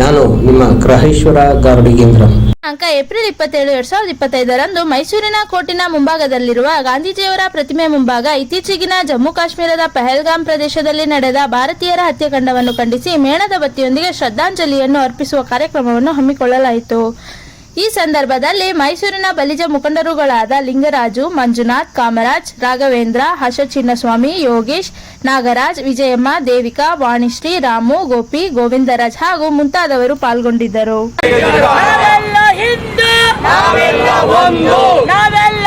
ನಾನು ನಿಮ್ಮ ಗ್ರಹೇಶ್ವರ ಗಾರ್ಡಿಗೇಂದ್ರ ಅಂಕ ಏಪ್ರಿಲ್ ಇಪ್ಪತ್ತೇಳು, ಎರಡ್ ಸಾವಿರದ ಇಪ್ಪತ್ತೈದರಂದು ಮೈಸೂರಿನ ಕೋಟಿನ ಮುಂಭಾಗದಲ್ಲಿರುವ ಗಾಂಧೀಜಿಯವರ ಪ್ರತಿಮೆ ಮುಂಭಾಗ ಇತ್ತೀಚೆಗಿನ ಜಮ್ಮು ಕಾಶ್ಮೀರದ ಪಹಲ್ಗಾಮ್ ಪ್ರದೇಶದಲ್ಲಿ ನಡೆದ ಭಾರತೀಯರ ಹತ್ಯಾಕಾಂಡವನ್ನು ಖಂಡಿಸಿ ಮೇಣದ ಬತ್ತಿಯೊಂದಿಗೆ ಶ್ರದ್ಧಾಂಜಲಿಯನ್ನು ಅರ್ಪಿಸುವ ಕಾರ್ಯಕ್ರಮವನ್ನು ಹಮ್ಮಿಕೊಳ್ಳಲಾಯಿತು. ಈ ಸಂದರ್ಭದಲ್ಲಿ ಮೈಸೂರಿನ ಬಲಿಜ ಮುಖಂಡರುಗಳಾದ ಲಿಂಗರಾಜು, ಮಂಜುನಾಥ್, ಕಾಮರಾಜ್, ರಾಘವೇಂದ್ರ ಹರ್ಷ ಚಿನ್ನಸ್ವಾಮಿ ಯೋಗೇಶ್, ನಾಗರಾಜ್, ವಿಜಯಮ್ಮ, ದೇವಿಕಾ, ವಾಣಿಶ್ರೀ, ರಾಮು, ಗೋಪಿ, ಗೋವಿಂದರಾಜ್ ಹಾಗೂ ಮುಂತಾದವರು ಪಾಲ್ಗೊಂಡಿದ್ದರು ನಾವೆಲ್ಲ ಹಿಂದೂ ನಾವೆಲ್ಲ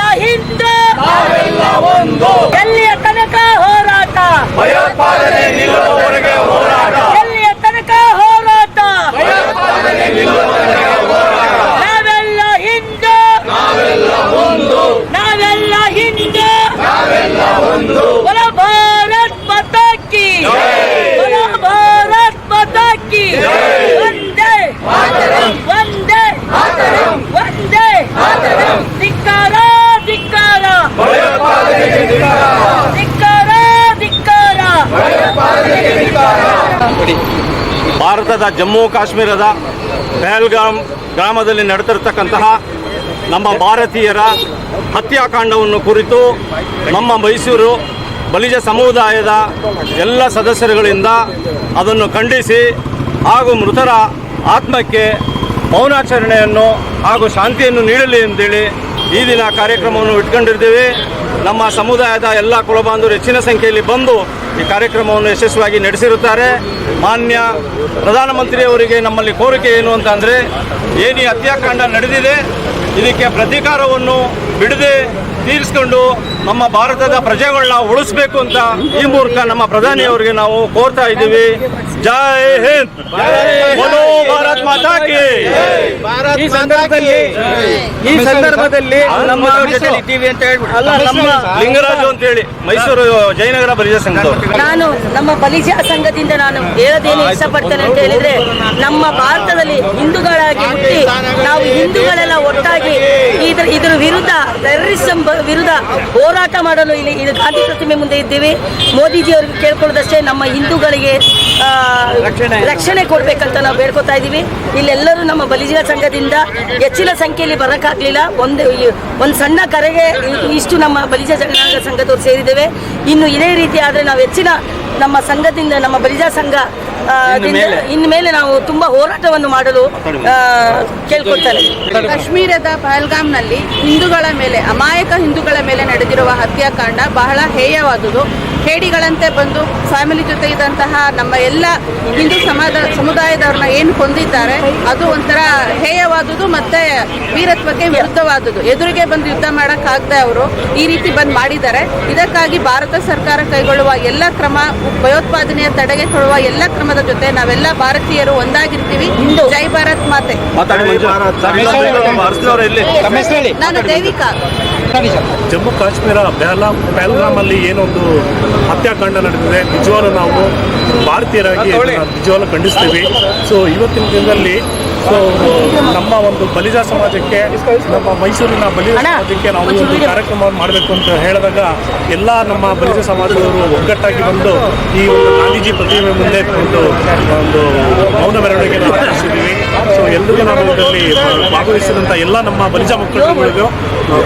ಒಂದು ಎಲ್ಲಿಯ ತನಕ ಹೋರಾಟ ಭಯೋತ್ಪಾದನೆ ನಿಲ್ಲುವವರೆಗೆ ಹೋರಾಟ ಎಲ್ಲಿಯ ತನಕ ಹೋರಾಟ ಭಯೋತ್ಪಾದನೆ ನಿಲ್ಲುವವರೆಗೆ ಹೋರಾಟ ನಾವೆಲ್ಲ ಹಿಂದೂ ನಾವೆಲ್ಲ ಒಂದು ನಾವೆಲ್ಲ ಹಿಂದೂ ನಾವೆಲ್ಲ ಒಂದು ಬಲ ಭಾರತ್ ಮಾತಾ ಕಿ ಬಲ ಭಾರತ್ ಮಾತಾ ಕಿ ಒಂದೇ ಒಂದೇ ಒಂದೇ ಧಿಕ್ಕಾರ ಧಿಕ್ಕಾರ ಧಿಕ್ಕಾರ ಧಿಕ್ಕಾರ ಭಾರತದ ಜಮ್ಮು ಕಾಶ್ಮೀರದ ಪಹಲ್ಗಾಮ್ ಗ್ರಾಮದಲ್ಲಿ ನಡೆದಿರ್ತಕ್ಕಂತಹ ನಮ್ಮ ಭಾರತೀಯರ ಹತ್ಯಾಕಾಂಡವನ್ನು ಕುರಿತು ನಮ್ಮ ಮೈಸೂರು ಬಲಿಜ ಸಮುದಾಯದ ಎಲ್ಲ ಸದಸ್ಯರುಗಳಿಂದ ಅದನ್ನು ಖಂಡಿಸಿ ಹಾಗೂ ಮೃತರ ಆತ್ಮಕ್ಕೆ ಮೌನಾಚರಣೆಯನ್ನು ಹಾಗೂ ಶಾಂತಿಯನ್ನು ನೀಡಲಿ ಅಂತೇಳಿ ಈ ದಿನ ಕಾರ್ಯಕ್ರಮವನ್ನು ಇಟ್ಕೊಂಡಿರ್ತೀವಿ ನಮ್ಮ ಸಮುದಾಯದ ಎಲ್ಲ ಕುಲಬಾಂಧವರು ಹೆಚ್ಚಿನ ಸಂಖ್ಯೆಯಲ್ಲಿ ಬಂದು ಈ ಕಾರ್ಯಕ್ರಮವನ್ನು ಯಶಸ್ವಿಯಾಗಿ ನಡೆಸಿರುತ್ತಾರೆ. ಮಾನ್ಯ ಪ್ರಧಾನಮಂತ್ರಿಯವರಿಗೆ ನಮ್ಮಲ್ಲಿ ಕೋರಿಕೆ ಏನು ಅಂತ ಅಂದರೆ ಏನು ಈ ಹತ್ಯಾಕಾಂಡ ನಡೆದಿದೆ, ಇದಕ್ಕೆ ಪ್ರತೀಕಾರವನ್ನು ಬಿಡದೆ ತೀರಿಸ್ಕೊಂಡು ನಮ್ಮ ಭಾರತದ ಪ್ರಜೆಗಳನ್ನ ಉಳಿಸ್ಬೇಕು ಅಂತ ಈ ಮೂಲಕ ನಮ್ಮ ಪ್ರಧಾನಿಯವರಿಗೆ ನಾವು ಕೋರ್ತಾ ಇದ್ದೀವಿ. ಜೈ ಹಿಂದ್. ಭಾರತ್ ಮಾತಾ ಕಿ ಈ ಸಂದರ್ಭದಲ್ಲಿ ಈ ಸಂದರ್ಭದಲ್ಲಿ ನಮ್ಮ ಅಲ್ಲ ನಮ್ಮ ಲಿಂಗರಾಜು ಅಂತ ಹೇಳಿ ಮೈಸೂರು ಜಯನಗರ ಬಲಿಜ ಸಂಘ ನಾನು ನಮ್ಮ ಬಲಿಜ ಸಂಘದಿಂದ ನಾನು ಹೇಳದೇನು ಇಷ್ಟಪಡ್ತೇನೆ ಅಂತ ಹೇಳಿದ್ರೆ ನಮ್ಮ ಭಾರತದಲ್ಲಿ ಹಿಂದೂಗಳಾಗಿ ಹುಟ್ಟಿ ನಾವು ಹಿಂದೂಗಳೆಲ್ಲ ಒಟ್ಟಾಗಿ ಇದ್ರ ಇದ್ರ ವಿರುದ್ಧ ಟೆರರಿಸಂ ವಿರುದ್ಧ ಹೋರಾಟ ಮಾಡಲು ಇಲ್ಲಿ ಇದು ಗಾಂಧಿ ಪ್ರತಿಮೆ ಮುಂದೆ ಇದ್ದೀವಿ. ಮೋದಿಜಿ ಅವರಿಗೆ ಕೇಳ್ಕೊಳ್ಳೋದಷ್ಟೇ ನಮ್ಮ ಹಿಂದೂಗಳಿಗೆ ರಕ್ಷಣೆ. ಕೊಡಬೇಕಂತ ನಾವು ಬೇಡ್ಕೊತಾ ಇದ್ದೀವಿ. ಇಲ್ಲೆಲ್ಲರೂ ನಮ್ಮ ಬಲಿಜ ಸಂಘದಿಂದ ಹೆಚ್ಚಿನ ಸಂಖ್ಯೆಯಲ್ಲಿ ಬರೋಕ್ಕಾಗಲಿಲ್ಲ. ಒಂದು ಒಂದು ಸಣ್ಣ ಕರೆಗೆ ಇಷ್ಟು ನಮ್ಮ ಬಲಿಜ ಜನಾಂಗ ಸಂಘದವರು ಸೇರಿದ್ದೇವೆ. ಇನ್ನು ಇದೇ ರೀತಿ ಆದರೆ ನಾವು ಹೆಚ್ಚಿನ ನಮ್ಮ ಸಂಘದಿಂದ ನಮ್ಮ ಬಲಿಜ ಸಂಘ ದಿಂದ ಮೇಲೆ? ನಾವು ತುಂಬಾ ಹೋರಾಟವನ್ನು ಮಾಡಲು ಕೇಳ್ಕೊಳ್ತಾರೆ. ಕಾಶ್ಮೀರದ ಪಹಲ್ಗಾಮ್ನಲ್ಲಿ ಹಿಂದೂಗಳ ಮೇಲೆ ಅಮಾಯಕ ಹಿಂದೂಗಳ ಮೇಲೆ ನಡೆದಿರುವ ಹತ್ಯಾಕಾಂಡ ಬಹಳ ಹೇಯವಾದುದು. ಹೇಡಿಗಳಂತೆ ಬಂದು ಫ್ಯಾಮಿಲಿ ಜೊತೆ ಇದ್ದಂತಹ ನಮ್ಮ ಎಲ್ಲ ಹಿಂದೂ ಸಮಾಜ ಸಮುದಾಯದವ್ರನ್ನ ಏನು ಹೊಂದಿದ್ದಾರೆ ಅದು ಒಂಥರ ಹೇಯವಾದುದು ಮತ್ತೆ ವೀರತ್ವಕ್ಕೆ ವಿರುದ್ಧವಾದುದು. ಎದುರಿಗೆ ಬಂದು ಯುದ್ಧ ಮಾಡೋಕ್ಕಾಗದೆ ಅವರು ಈ ರೀತಿ ಬಂದು ಮಾಡಿದ್ದಾರೆ. ಇದಕ್ಕಾಗಿ ಭಾರತ ಸರ್ಕಾರ ಕೈಗೊಳ್ಳುವ ಎಲ್ಲ ಕ್ರಮ ಭಯೋತ್ಪಾದನೆಯ ತಡೆಗೆ ಕೊಡುವ ಎಲ್ಲ ಕ್ರಮದ ಜೊತೆ ನಾವೆಲ್ಲ ಭಾರತೀಯರು ಒಂದಾಗಿರ್ತೀವಿ. ಜೈ ಭಾರತ್ ಮಾತೆ. ನಾನು ದೇವಿಕಾ. ಜಮ್ಮು ಕಾಶ್ಮೀರ ಪೆಹಲಾಮ್ ಪೆಹಲ್ಗಾಮಲ್ಲಿ ಏನೊಂದು ಹತ್ಯಾಕಾಂಡ ನಡೆದಿದೆ. ನಿಜವಾಗ್ಲೂ ನಾವು ಭಾರತೀಯರಾಗಿ ನಿಜವಾಗ್ಲೂ ಖಂಡಿಸ್ತೀವಿ. ಸೊ ಇವತ್ತಿನ ದಿನದಲ್ಲಿ ಸೊ ನಮ್ಮ ಒಂದು ಬಲಿಜ ಸಮಾಜಕ್ಕೆ ನಮ್ಮ ಮೈಸೂರಿನ ಬಲಿಜ ಸಮಾಜಕ್ಕೆ ನಾವು ಒಂದು ಕಾರ್ಯಕ್ರಮವನ್ನು ಮಾಡಬೇಕು ಅಂತ ಹೇಳಿದಾಗ ಎಲ್ಲ ನಮ್ಮ ಬಲಿಜ ಸಮಾಜದವರು ಒಗ್ಗಟ್ಟಾಗಿ ಬಂದು ಈ ಒಂದು ಗಾಂಧೀಜಿ ಪ್ರತಿಮೆ ಮುಂದೆ ಒಂದು ಒಂದು ಮೌನ ಮೆರವಣಿಗೆ ನಾವು ಆಚರಿಸಿದ್ದೀವಿ. ಸೊ ಎಲ್ಲರಿಗೂ ನಾವು ಇದರಲ್ಲಿ ಭಾಗವಹಿಸಿದಂಥ ಎಲ್ಲ ನಮ್ಮ ಬಲಿಜ ಮಕ್ಕಳುಗಳಿಗೂ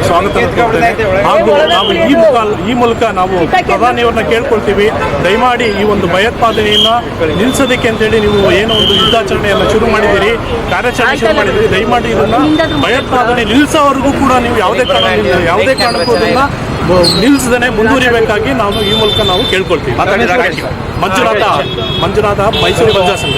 ಸ್ವಾಗತ ಹಾಗೂ ನಾವು ಈ ಮುಖ ಈ ಮೂಲಕ ನಾವು ಪ್ರಧಾನಿಯವ್ರನ್ನ ಕೇಳ್ಕೊಳ್ತೀವಿ. ದಯಮಾಡಿ ಈ ಒಂದು ಭಯೋತ್ಪಾದನೆಯನ್ನ ನಿಲ್ಲಿಸೋದಕ್ಕೆ ಅಂತೇಳಿ ನೀವು ಏನೋ ಒಂದು ಯುದ್ಧಾಚರಣೆಯನ್ನ ಶುರು ಮಾಡಿದ್ದೀರಿ ಕಾರ್ಯಾಚರಣೆ ಶುರು ಮಾಡಿದ್ದೀರಿ. ದಯಮಾಡಿ ಇದನ್ನ ಭಯೋತ್ಪಾದನೆ ನಿಲ್ಲಿಸೋವರೆಗೂ ಕೂಡ ನೀವು ಯಾವುದೇ ಕಾರಣ ಯಾವುದೇ ಕಾರಣಕ್ಕೂ ಅದನ್ನ ನಿಲ್ಲಿಸದೇ ಮುಂದುವರಿಬೇಕಾಗಿ ನಾವು ಈ ಮೂಲಕ ನಾವು ಕೇಳ್ಕೊಳ್ತೀವಿ. ಮಂಜುನಾಥ ಮಂಜುನಾಥ ಮೈಸೂರು ಸಂಘ.